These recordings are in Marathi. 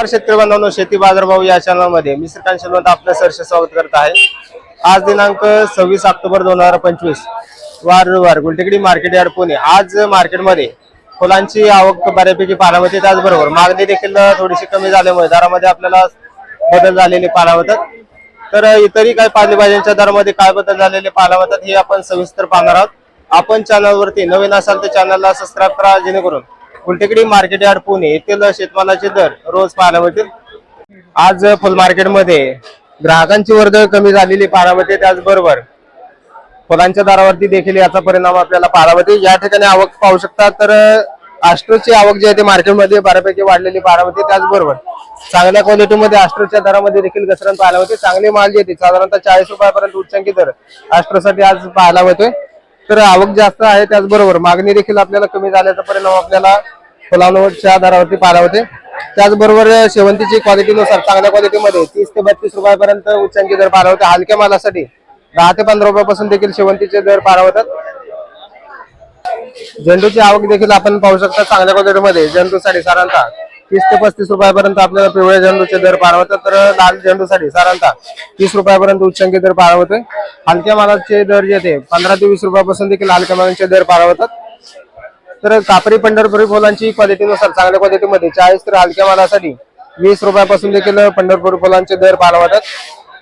नमस्कार शेतकरी बांधवांनो शेती बाजारभाव या चॅनलमध्ये मी श्रीकांत शेलवंत आपलं सरसे स्वागत करत आहे. आज दिनांक सव्वीस ऑक्टोबर दोन हजार पंचवीस वार रविवार गुलटेकडी मार्केट यार्ड पुणे. आज मार्केटमध्ये फुलांची आवक बऱ्यापैकी पाहायला मिळते त्याचबरोबर मागणी देखील थोडीशी कमी झाल्यामुळे दरामध्ये आपल्याला बदल झालेले पाहायला मिळतात तर इतरही काही पालेभाज्यांच्या दरामध्ये काय बदल झालेले पाहायला मिळतात हे आपण सविस्तर पाहणार आहोत. आपण चॅनलवरती नवीन असाल तर चॅनलला सबस्क्राईब करा जेणेकरून गुलटेकडी मार्केट यार्ड पुणे येथील शेतमालाचे दर रोज पाहायला मिळतील. आज फुल मार्केटमध्ये ग्राहकांची वर्दळ कमी झालेली पाहायला मिळते त्याचबरोबर फुलांच्या दरावरती देखील याचा परिणाम आपल्याला पाहायला मिळते. या ठिकाणी आवक पाहू शकता तर आस्ट्रोची आवक जी आहे ती मार्केटमध्ये बऱ्यापैकी वाढलेली पाहायला मिळते. त्याचबरोबर चांगल्या क्वालिटीमध्ये आस्ट्रोच्या दरामध्ये देखील घसरण पाहायला मिळते. चांगली माल जी आहे ती साधारणतः चाळीस रुपयापर्यंत उच्चांकी दर आस्ट्रोसाठी आज पाहायला मिळतोय. तर आवक जास्त आहे त्याचबरोबर मागणी देखील आपल्याला कमी झाल्याचा परिणाम आपल्याला फुलांवरच्या आधारावरती पाहायला होते त्याचबरोबर शेवंतीची क्वालिटीनुसार चांगल्या क्वालिटीमध्ये तीस ते बत्तीस रुपयापर्यंत उच्चांकी दर पाहायला होते हलक्या मालासाठी दहा ते पंधरा रुपयापासून देखील शेवंतीचे दर पाहायला होतात झेंडूची आवक देखील आपण पाहू शकता चांगल्या क्वालिटीमध्ये झेंडूसाठी साधारणतः तीस ते पस्तीस रुपयापर्यंत आपल्याला पिवळ्या झेंडूचे दर पाळवतात तर लाल झेंडूसाठी साधारणतः तीस रुपयापर्यंत उच्चांकी दर पाहायला होते हलक्या मालाचे दर जे ते पंधरा ते वीस रुपयापासून देखील हलक्या मालांचे दर पाळवतात तर कापरी पंढरपुरी फुलांची क्वालिटीनुसार चांगल्या क्वालिटीमध्ये चाळीस तर हलक्या मालासाठी वीस रुपयापासून देखील पंढरपुरी फुलांचे दर पाळवतात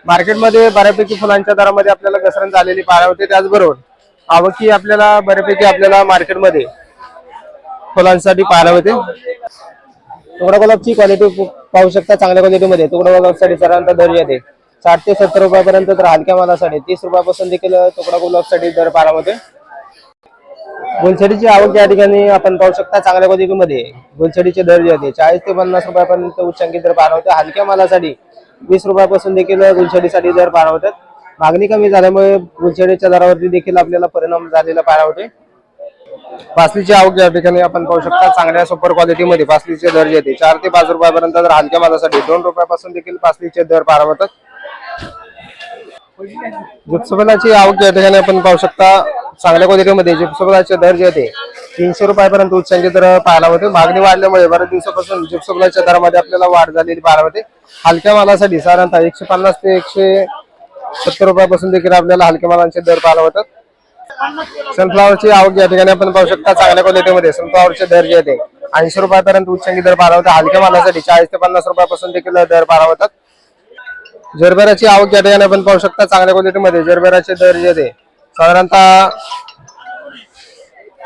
मार्केटमध्ये बऱ्यापैकी फुलांच्या दरामध्ये आपल्याला घसरण झालेली पाहायला होते त्याचबरोबर आवकी आपल्याला बऱ्यापैकी आपल्याला मार्केटमध्ये फुलांसाठी पाहायला होते तुकडा गुलाबची क्वालिटी पाहू शकता चांगल्या क्वालिटीमध्ये तुकडा गुलाबसाठी सरांचा दर येते. साठ ते सत्तर रुपयापर्यंत तर हलक्या मालासाठी तीस रुपयापासून देखील तुकडा गुलाबसाठी दर पारामध्ये. होते गुलछडीची आवक या ठिकाणी आपण पाहू शकता चांगल्या क्वालिटीमध्ये गुलछडीचे दर जे होते चाळीस ते पन्नास रुपयापर्यंत उच्चांकी दर पाहायला होते हलक्या मालासाठी वीस रुपयापासून देखील गुलछडीसाठी दर पाहायला होतात मागणी कमी झाल्यामुळे गुलछडीच्या दरावरती देखील आपल्याला परिणाम झालेला पाहायला होते पासलीची आवक या ठिकाणी आपण पाहू शकता. चांगल्या सुपर क्वालिटीमध्ये पासलीचे दर जे चार ते पाच रुपयापर्यंत तर हलक्या मालासाठी दोन रुपयापासून देखील पासलीचे दर पाहायला होतात जिप्सफलाची आवक या ठिकाणी आपण पाहू शकता. चांगल्या क्वालिटीमध्ये जिप्सफलाचे दर जे होते तीनशे रुपयापर्यंत उच्चांकी दर पाहायला होते मागणी वाढल्यामुळे बऱ्याच दिवसापासून जिप्सफलाच्या दरामध्ये आपल्याला वाढ झालेली पाहायला होते हलक्या मालासाठी साधारणतः एकशे पन्नास ते एकशे सत्तर रुपयापासून देखील आपल्याला हलक्या मालांचे दर पाहायला होतात सनफ्लावरची आवक या ठिकाणी आपण पाहू शकता चांगल्या क्वालिटीमध्ये सनफ्लावरचे दर जे येते ऐंशी रुपयापर्यंत उच्चांकी दर पाहायला होता. हलक्या मालासाठी चाळीस ते पन्नास रुपयापासून देखील दर पाहायला होतात. जरबेराची आवक या ठिकाणी आपण पाहू शकता चांगल्या क्वालिटीमध्ये जरबेराचे दर जे ते साधारणतः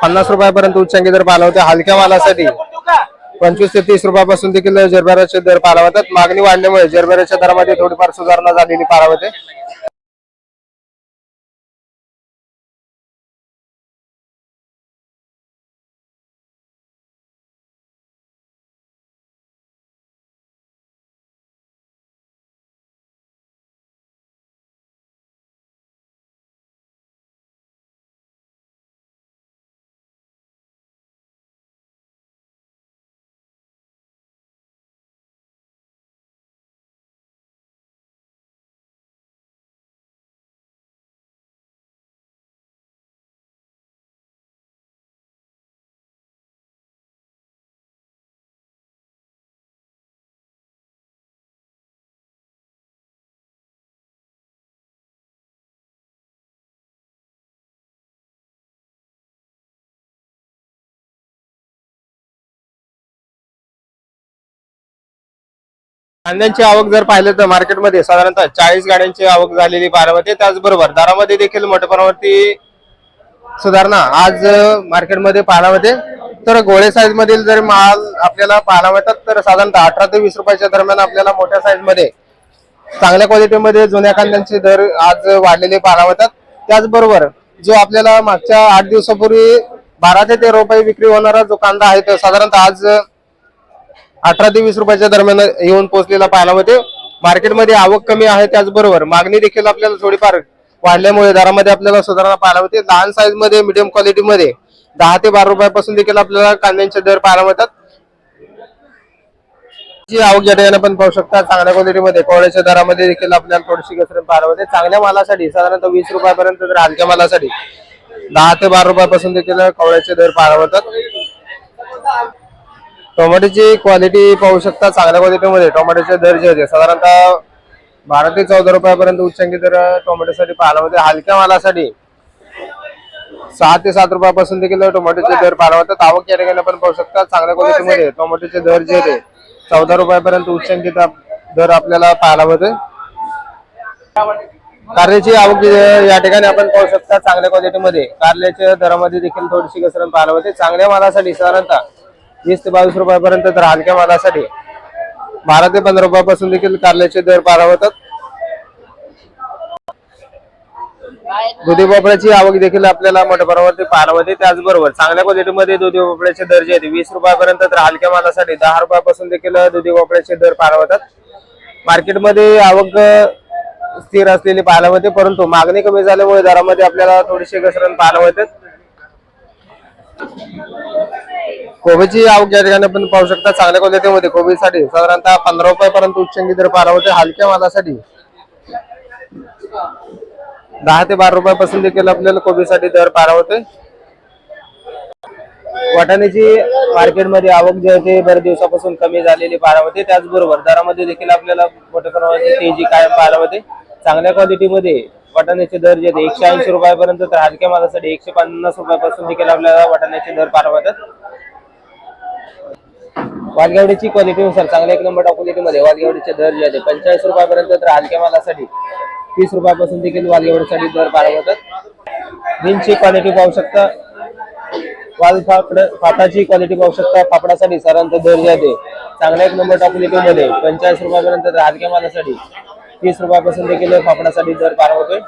पन्नास रुपयापर्यंत उच्चांकी दर पाहायला हलक्या मालासाठी पंचवीस ते तीस रुपयापासून देखील जरबेराचे दर पारावतात मागणी वाढल्यामुळे जरबेराच्या दरामध्ये थोडीफार सुधारणा झालेली पारावते कांद्यांची आवक जर पाहिलं तर मार्केटमध्ये साधारणतः चाळीस गाड्यांची आवक झालेली पाहायला होते त्याचबरोबर दरामध्ये देखील मोठ्या प्रमाणावरती सुधारणा आज मार्केटमध्ये पाहायला होते तर गोळे साईज मधील जर माल आपल्याला पाहायला मिळतात तर साधारणतः अठरा ते वीस रुपयाच्या दरम्यान आपल्याला मोठ्या साईजमध्ये चांगल्या क्वालिटीमध्ये जुन्या कांद्यांचे दर आज वाढलेले पाहायला मिळतात. त्याचबरोबर जो आपल्याला मागच्या आठ दिवसापूर्वी बारा ते तेरा रुपये विक्री होणारा जो कांदा आहे तो साधारणतः आज अठरा ते वीस रुपयाच्या दरम्यान येऊन पोहोचलेला पाहायला मिळते मार्केटमध्ये आवक कमी आहे त्याचबरोबर मागणी देखील आपल्याला थोडीफार वाढल्यामुळे दरामध्ये आपल्याला सुधारणा पाहायला मिळते. लहान साईजमध्ये मिडियम क्वालिटीमध्ये दहा ते बारा रुपयापासून देखील आपल्याला कांद्यांचे दर पाहायला मिळतात. जी आवक या ठिकाणी आपण पाहू शकता चांगल्या क्वालिटीमध्ये कोवळ्याच्या दरामध्ये देखील आपल्याला थोडीशी घसरण पाहायला मिळते. चांगल्या मालासाठी साधारणतः वीस रुपयापर्यंत तर हलक्या मालासाठी दहा ते बारा रुपयापासून देखील कवळ्याचे दर पाहायला मिळतात. टोमॅटोची क्वालिटी पाहू शकता चांगल्या क्वालिटीमध्ये. टोमॅटोचे दर जे होते साधारणतः बारा ते चौदा रुपयापर्यंत उच्चांकी दर टोमॅटोसाठी पाहायला होते हलक्या मालासाठी सहा ते सात रुपयापासून देखील टोमॅटोचे दर पाहायला होतात आवक या ठिकाणी आपण पाहू शकता चांगल्या क्वालिटीमध्ये टोमॅटोचे दर जे होते चौदा रुपयापर्यंत उच्चांकी दर आपल्याला पाहायला होते कारल्याची आवक या ठिकाणी आपण पाहू शकता चांगल्या क्वालिटीमध्ये. कारल्याच्या दरामध्ये देखील थोडीशी घसरण पाहायला होते चांगल्या मालासाठी साधारणतः वीस ते बावीस रुपयापर्यंत तर हलक्या मालासाठी. बारा ते पंधरा रुपयापासून देखील कारल्याचे दर पारावतात होतात. दुधी भोपळ्याची आवक देखील आपल्याला मोठ्या प्रमाणावरती पाहायला त्याचबरोबर चांगल्या क्वालिटीमध्ये दुधी भोपळ्याचे दर जे आहेत वीस रुपयापर्यंत तर हलक्या मालासाठी दहा रुपयापासून देखील दुधी भोपळ्याचे दर पाहायला होतात. मार्केटमध्ये आवक स्थिर असलेली पाहायला मिळते परंतु मागणी कमी झाल्यामुळे दरामध्ये आपल्याला थोडीशी घसरण पाहायला होते कोबीची आवक या ठिकाणी आपण पाहू शकता चांगल्या क्वालिटीमध्ये कोबीसाठी साधारणतः पंधरा रुपयापर्यंत उच्चंगी दर पार होते हलक्या मालासाठी दहा ते बारा रुपयापासून देखील आपल्याला कोबीसाठी दर पार होते वाटाण्याची मार्केटमध्ये आवक जी आहे बऱ्याच दिवसापासून कमी झालेली पारा होते. त्याचबरोबर दरामध्ये देखील आपल्याला मोठ्या प्रमाणात तेजी कायम पाहायला होते. चांगल्या क्वालिटीमध्ये वाटाण्याचे दर जे आहेत एकशे ऐंशी रुपयापर्यंत तर हलक्या मालासाठी एकशे पन्नास रुपयापासून देखील आपल्याला वाटाण्याचे दर पारा होतात. वालगेवडीची क्वालिटीनुसार चांगल्या एक नंबर क्वालिटीमध्ये वालगेवडीचे दर जे आहे पंचेचाळीस रुपयापर्यंत तर हलक्या मालासाठी तीस रुपयापासून देखील वालगेवडीसाठी दर पाहायला होतात बीनची क्वालिटी पाहू शकता. वाल फाकड फाटाची क्वालिटी पाहू शकता. फापडासाठी साधारणतः दर जे आहे चांगल्या एक नंबर क्वालिटीमध्ये पंचेचाळीस रुपयापर्यंत तर हलक्या मालासाठी तीस रुपयापासून देखील फापडासाठी दर पार होतोय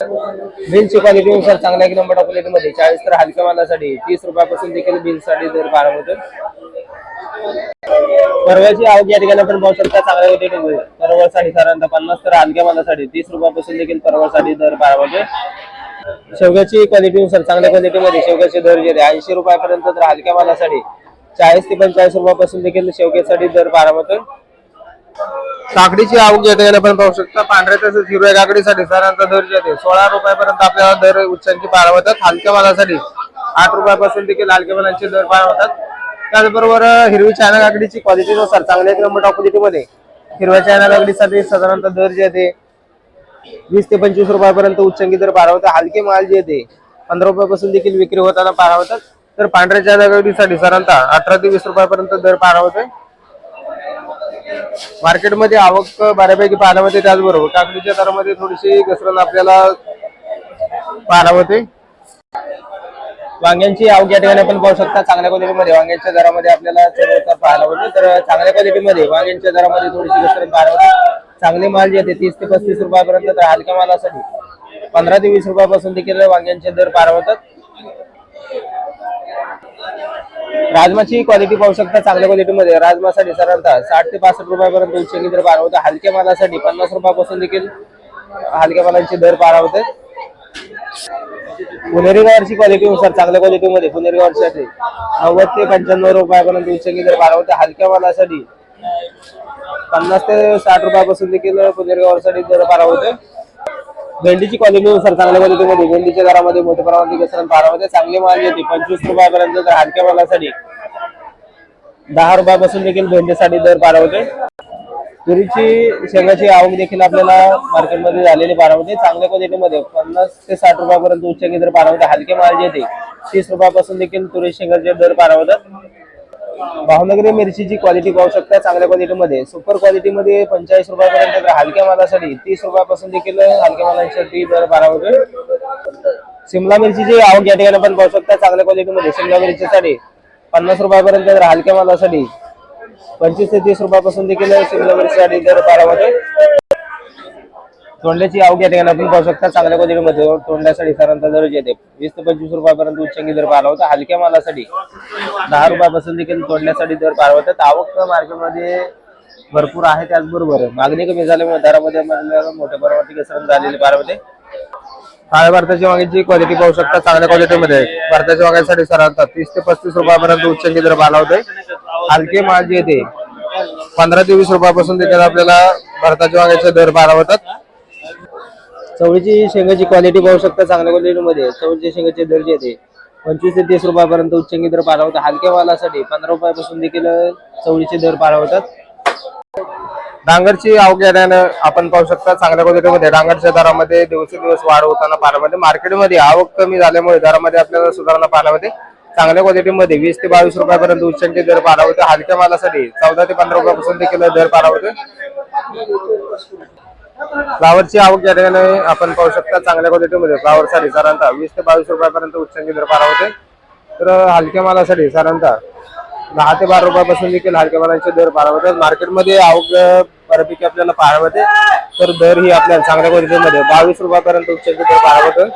क्वालिटीनुसार चांगल्या एक नंबर क्वालिटीमध्ये चाळीस तर हलक्या मालासाठी तीस रुपयापासून देखील बिलसाठी दर पार परव्याची परवाची आवक या ठिकाणी आपण पाहू शकता चांगल्या क्वालिटीमध्ये परवासाठी साधारणतः पन्नास तर हलक्या मालासाठी तीस रुपयापासून देखील परवासाठी दर पार शेवग्याची क्वालिटीनुसार चांगल्या क्वालिटीमध्ये शेवग्याचे दर जे ऐंशी रुपयापर्यंत तर हलक्या मालासाठी चाळीस ते पंचाळीस रुपयापासून देखील शेवग्यासाठी दर पार काकडीची आवक या ठिकाणी आपण पाहू शकता पांढऱ्या तसेच हिरव्या काकडीसाठी साधारणतः दर जे सोळा रुपयापर्यंत आपल्याला दर उच्चांची पार हलक्या मालासाठी आठ रुपयापासून देखील हलक्या मालांचे दर पार त्याचबरोबर हिरवी चायना काकडीची क्वालिटीनुसार चांगल्या एक नंबर क्वालिटीमध्ये हिरव्या चायना काकडीसाठी साधारणतः दर जे आहे वीस ते पंचवीस रुपयापर्यंत उच्चंकी दर पार होतात हलके माल जे आहे पंधरा रुपयापासून देखील विक्री होताना पारा होतात. तर पांढऱ्या चायना काकडीसाठी साधारणतः अठरा ते वीस रुपयापर्यंत दर पार होतोय. मार्केटमध्ये आवक बऱ्यापैकी पाहायला होते त्याचबरोबर काकडीच्या दरामध्ये थोडीशी घसरण आपल्याला पाहायला होते. वांग्यांची आवक या ठिकाणी आपण पाहू शकता चांगल्या क्वालिटीमध्ये. वांग्यांच्या दरामध्ये आपल्याला पाहायला होते तर चांगल्या क्वालिटीमध्ये वांग्यांच्या दरामध्ये थोडीशी घसरण पाहायला होते चांगले माल जे आहे तीस ते पस्तीस रुपयापर्यंत तर हलक्या मालासाठी पंधरा ते वीस रुपयापासून देखील वांग्यांचे दर पार होतात राजमाची क्वालिटी पाहू शकता चांगल्या क्वालिटीमध्ये. राजमासाठी साधारणतः साठ ते पासष्ट रुपयापर्यंत उच्च दर पार होतं हलक्या मालासाठी पन्नास रुपयापासून देखील हलक्या मालांचे दर पार होते पुणेरी गावाची क्वालिटीनुसार चांगल्या क्वालिटीमध्ये पुणेरी गवारसाठी नव्वद ते पंच्याण्णव रुपयापर्यंत उच्चंगी दर पार होते हलक्या मालासाठी पन्नास ते साठ रुपयापासून देखील पुणेरी गावासाठी दर पार होते भेंडीची क्वालिटीनुसार चांगल्या क्वालिटीमध्ये भेंडीच्या दरामध्ये मोठ्या प्रमाणात घसरण पाहायला चांगले माल येते पंचवीस रुपयापर्यंत तर हलक्या मालासाठी दहा रुपयापासून देखील भेंडीसाठी दर पार होते तुरीची शेंगाची आवक देखील आपल्याला मार्केटमध्ये झालेली पार चांगल्या क्वालिटीमध्ये. पन्नास ते साठ रुपयापर्यंत उच्च केंद्र पार होते हलके माल जे येते तीस रुपयापासून देखील तुरी शेंगाचे दर बारावतात होतात भावनगरी मिरचीची क्वालिटी पाहू शकता चांगल्या क्वालिटीमध्ये सुपर क्वालिटीमध्ये पंचेचाळीस रुपयापर्यंत तर हलक्या मालासाठी तीस रुपयापासून देखील हलक्या मालांसाठी दर बारावते होते शिमला मिरचीची आवक या ठिकाणी पण पाहू शकता चांगल्या क्वालिटीमध्ये शिमला मिरचीसाठी पन्नास रुपयापर्यंत तर हलक्या मालासाठी पंचवीस ते तीस रुपयापासून देखील शिमला मिरचीसाठी दर बारा तोंडल्याची आवक ठिकाणी आपण पाहू शकता चांगल्या क्वालिटीमध्ये तोंडल्यासाठी साधारणतः दर येते. वीस ते पंचवीस रुपयापर्यंत उच्चांकी दर पाहिला होता. हलक्या मालासाठी दहा रुपयापासून देखील तोंडल्यासाठी दर पार होतात आवक मार्केटमध्ये भरपूर आहे त्याचबरोबर मागणी कमी झाल्यामुळे दरामध्ये मोठ्या प्रमाणात घसरण झालेली पार काळ्या भारताची वांग्याची क्वालिटी पाहू शकता. चांगल्या क्वालिटीमध्ये भारताच्या वांग्यासाठी साधारणतः तीस ते पस्तीस रुपयापर्यंत उच्चांकी दर पाहिला होते हलके माल जे येते पंधरा ते वीस रुपयापासून देखील आपल्याला. भारताच्या वांग्याचे दर पार होतात चवळीची शेंगाची क्वालिटी पाहू शकता चांगल्या क्वालिटीमध्ये चवळीच्या शेंगाचे दर जे येते पंचवीस ते तीस रुपयापर्यंत उच्चंगी दर होता हलक्या मालासाठी पंधरा रुपयापासून देखील चवळीचे दर पाला होतात डांगरची अवघ्यानं आपण पाहू शकता चांगल्या क्वालिटीमध्ये डांगरच्या दरामध्ये दिवसेंदिवस वाढ होताना मिळते. मार्केटमध्ये आवक कमी झाल्यामुळे दरामध्ये आपल्याला सुधारणा पाहायला मिळते. चांगल्या क्वालिटीमध्ये वीस ते बावीस रुपयापर्यंत उच्चांकी दर पारा होते हलक्या मालासाठी चौदा ते पंधरा रुपयापासून देखील दर पारा होते फ्लावरची आवक या ठिकाणी आपण पाहू शकता चांगल्या क्वालिटीमध्ये फ्लावरसाठी साधारणतः वीस ते बावीस रुपयापर्यंत उच्चांकी दर पारा होते तर हलक्या मालासाठी साधारणतः दहा ते बारा रुपयापासून देखील हलक्या मालाचे दर पारा होतात मार्केटमध्ये आवक बऱ्यापैकी आपल्याला पाहायला होते तर दर ही आपल्याला चांगल्या क्वालिटीमध्ये बावीस रुपयापर्यंत उच्चांकी दर पारा होतं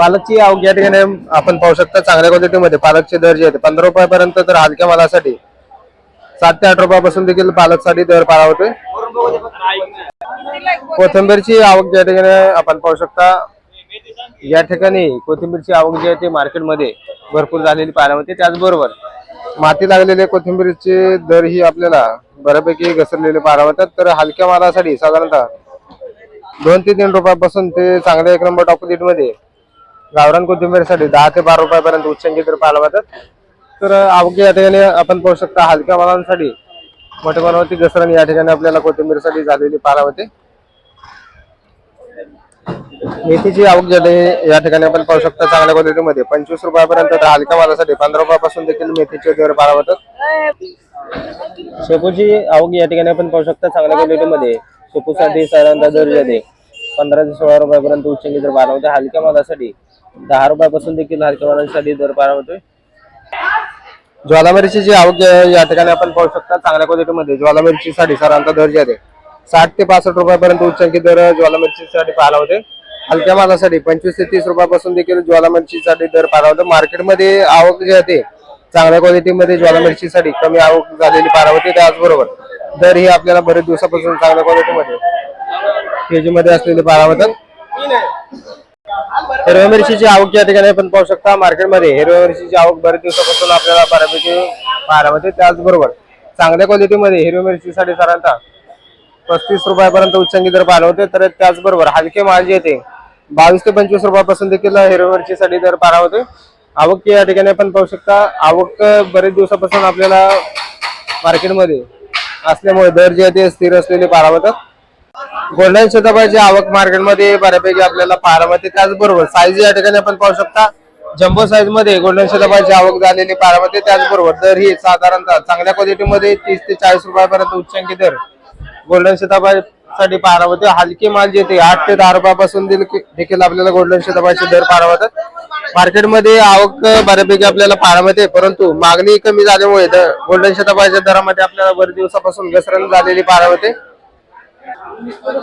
पालकची आवक या ठिकाणी आपण पाहू शकता चांगल्या क्वालिटीमध्ये पालकचे दर जे आहेत पंधरा रुपयापर्यंत तर हलक्या मालासाठी सात ते आठ रुपयापासून देखील पालकसाठी दर पाहायला होते कोथिंबीरची आवक या ठिकाणी आपण पाहू शकता या ठिकाणी कोथिंबीरची आवक जी आहे ती मार्केटमध्ये भरपूर झालेली पाहायला मिळते. त्याचबरोबर माती लागलेले कोथिंबीरचे दर ही आपल्याला बऱ्यापैकी घसरलेले पाहायला मिळतात. तर हलक्या मालासाठी साधारणतः दोन ते तीन रुपयापासून ते चांगल्या एक नंबर टॉपमध्ये गावरान कोथिंबीरसाठी दहा ते बारा रुपयापर्यंत उच्चंगी रुपये पाहायला तर आवक या ठिकाणी आपण पाहू शकता हलक्या मालांसाठी मोठ्या प्रमाणावरती घसरण या ठिकाणी आपल्याला कोथिंबीरसाठी झालेली पाहायला होते मेथीची आवक झाली या ठिकाणी आपण पाहू शकता चांगल्या क्वालिटीमध्ये पंचवीस रुपयापर्यंत तर हलक्या मालासाठी पंधरा रुपयापासून देखील मेथीचे दर पाहायला मिळतात. शेपूची आवक या ठिकाणी आपण पाहू शकता चांगल्या क्वालिटीमध्ये शेपूसाठी साधारणतः दर जाते पंधरा ते सोळा रुपयापर्यंत उच्चांकी दर पाहायला होते हलक्या मालासाठी दहा रुपयापासून देखील हलक्या मालासाठी दर पाहायला होतोय जी आवक या- ठिकाणी आपण पाहू शकता चांगल्या क्वालिटीमध्ये ज्वालामिरचीसाठी सरांचा दर जे आहे साठ ते पासष्ट रुपयापर्यंत उच्चांकी दर ज्वालामिरचीसाठी पाहायला होते. हलक्या मालासाठी पंचवीस ते तीस रुपयापासून देखील ज्वालामिरचीसाठी दर पाहायला होते. मार्केटमध्ये आवक जी आहे ते चांगल्या क्वालिटीमध्ये ज्वालामिरचीसाठी कमी आवक झालेली पाहायला होती. त्याचबरोबर दर ही आपल्याला बरेच दिवसापासून चांगल्या क्वालिटीमध्ये केजी मध्ये असलेले पाहायला होतात. हिरव्या मिरचीची आवक या ठिकाणी आपण पाहू शकता मार्केटमध्ये हिरव्या मिरचीची आवक बरेच दिवसापासून आपल्याला बऱ्यापैकी पाहायला मिळते त्याचबरोबर चांगल्या क्वालिटीमध्ये हिरव्या मिरचीसाठी साधारणतः पस्तीस रुपयापर्यंत उच्चांकी दर पाहायला होते तर त्याचबरोबर हलके माल जे येते बावीस ते पंचवीस रुपयापासून देखील हिरव्या मिरचीसाठी दर पाहायला होते. आवक या ठिकाणी आपण पाहू शकता आवक बरेच दिवसापासून आपल्याला मार्केटमध्ये असल्यामुळे दर जे आहे ते स्थिर असलेले पाहायला होतात. गोल्डन शताबाची आवक मार्केटमध्ये बऱ्यापैकी आपल्याला पाहायला मिळते. त्याचबरोबर साईज या ठिकाणी आपण पाहू शकता. जम्बो साईजमध्ये गोल्डन शताबाची आवक झालेली पाहायला मिळते. त्याचबरोबर दर ही साधारणतः चांगल्या क्वालिटीमध्ये तीस ते चाळीस रुपयापर्यंत उच्चांकी दर गोल्डन शताबासाठी पाहायला मिळते. हलकी माल जे ते आठ ते दहा रुपयापासून देखील देखील आपल्याला गोल्डन शताबाचे दर पाहायला मिळतात. मार्केटमध्ये आवक बऱ्यापैकी आपल्याला पाहायला मिळते. परंतु मागणी कमी झाल्यामुळे गोल्डन शताबाच्या दरामध्ये आपल्याला बरेच दिवसापासून घसरण झालेली पाहायला मिळते.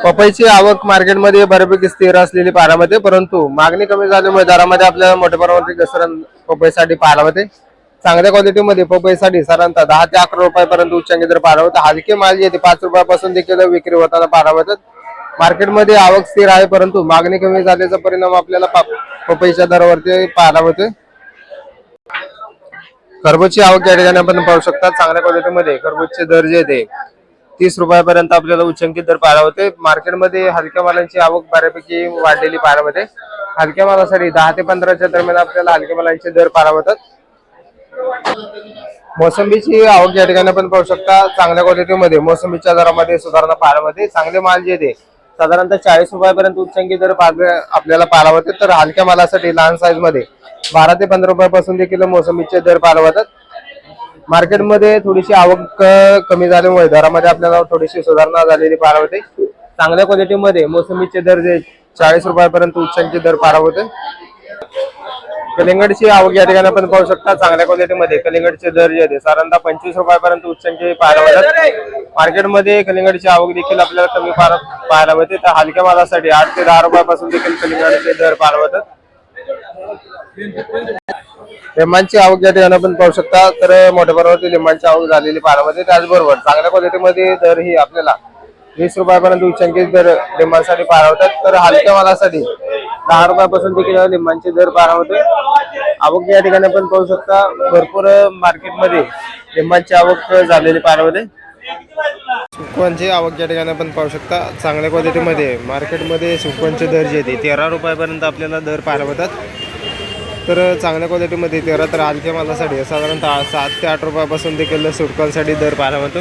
पपईची आवक मार्केटमध्ये बऱ्यापैकी स्थिर असलेली पाहायला परंतु मागणी कमी झाल्यामुळे दरामध्ये आपल्याला मोठ्या प्रमाणात घसरण पपईसाठी पाहायला मिळते. चांगल्या क्वालिटीमध्ये पपईसाठी साधारणतः दहा ते अकरा रुपयापर्यंत उच्चांकी दर पाहायला मिळते. हलके माल येते पाच रुपयापासून देखील विक्री होताना पाहायला मिळतात मार्केटमध्ये आवक स्थिर आहे परंतु मागणी कमी झाल्याचा परिणाम आपल्याला पपईच्या दरावरती पाहायला मिळतोय खरबूजची आवक या ठिकाणी आपण पाहू शकता. चांगल्या क्वालिटीमध्ये खरबूजचे दर जे ते तीस रुपयापर्यंत आपल्याला उच्चांकित दर पाहायला होते. मार्केटमध्ये हलक्या मालांची आवक बऱ्यापैकी वाढलेली पाहायला होते हलक्या मालासाठी दहा ते पंधराच्या दरम्यान आपल्याला हलक्या मालांचे दर पाहायला होतात मोसंबीची आवक या ठिकाणी आपण पाहू शकता. चांगल्या क्वालिटीमध्ये मोसंबीच्या दरामध्ये सुधारणा पाहायला चांगले माल जे ते साधारणतः चाळीस रुपयापर्यंत उच्चांकी दर आपल्याला पाहायला होते तर हलक्या मालासाठी लहान साईजमध्ये बारा ते पंधरा रुपयापासून देखील मोसंबीचे दर पाहायला होतात मार्केटमध्ये थोडीशी आवक कमी झाल्यामुळे दरामध्ये आपल्याला थोडीशी सुधारणा झालेली पाहायला होते चांगल्या क्वालिटीमध्ये मोसंबीचे दर जे चाळीस रुपयापर्यंत उच्चांचे दर पार होते कलिंगडची आवक या ठिकाणी आपण पाहू शकता. चांगल्या क्वालिटीमध्ये कलिंगडचे दर जे आहे साधारणतः पंचवीस रुपयापर्यंत उच्चांचे पाहायला मिळतात. मार्केटमध्ये कलिंगडची आवक देखील आपल्याला कमी पाहायला मिळते. तर हलक्या मालासाठी आठ ते दहा रुपयापासून देखील कलिंगडचे दर पाहायला मिळतात. लिंबांची आवक या ठिकाणी आपण पाहू शकता तर मोठ्या प्रमाणावरती लिंबांची आवक झालेली पाहायला त्याचबरोबर चांगल्या क्वालिटीमध्ये दर ही आपल्याला वीस रुपयापर्यंत उच्चांकित दर लिंबांसाठी पाहायला होतात तर हलक्या मालासाठी दहा रुपयापासून देखील लिंबांचे दर पाहायला होते आवक या ठिकाणी आपण पाहू शकता भरपूर मार्केटमध्ये लिंबांची आवक झालेली पाहायला होते सुकवांची आवक या ठिकाणी आपण पाहू शकता चांगल्या क्वालिटीमध्ये मार्केटमध्ये सुकवांचे दर जे ते तेरा रुपयापर्यंत आपल्याला दर पाहायला होतात तर चांगल्या क्वालिटीमध्ये तेरा तर हलक्या मालासाठी साधारणतः सात ते आठ रुपयापासून देखील सुटकांसाठी दर पाहायला मिळतो